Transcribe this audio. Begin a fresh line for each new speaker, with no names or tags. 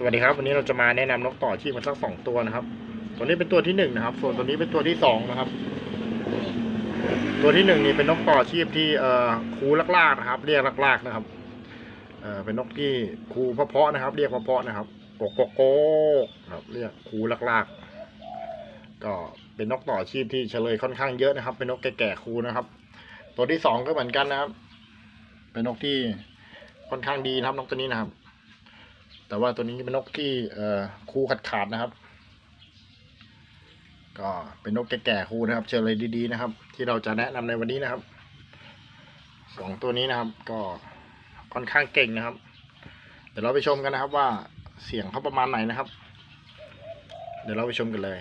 สวัสดีครับวันนี้เราจะมาแนะนำนกต่อชีพมันสักสองตัวนะครับ ตัวนี้เป็นตัวที่หนึ่งนะครับ ส่วนตัวนี้เป็นตัวที่สองนะครับ ตัวที่หนึ่งนี่เป็นนกต่อชีพที่เอ่อคูลากนะครับ เรียกลักลากนะครับเอ่อเป็นนกที่คูเพาะนะครับ เรียกเพาะนะครับโกโกโกครับ เรียกคูลาก ก็เป็นนกต่อชีพที่เฉลยค่อนข้างเยอะนะครับ เป็นนกแก่ๆคูนะครับ ตัวที่สองก็เหมือนกันนะครับ เป็นนกที่ค่อนข้างดีนะครับนกตัวนี้นะครับ แต่ว่าตัวนี้เป็นนกที่คู่ขาดขาดนะครับ ก็เป็นนกแก่ๆคู่นะครับ เชิญเลยดีๆนะครับ ที่เราจะแนะนำในวันนี้นะครับสองตัวนี้นะครับก็ค่อนข้างเก่งนะครับ เดี๋ยวเราไปชมกันนะครับว่าเสียงเขาประมาณไหนนะครับ เดี๋ยวเราไปชมกันเลย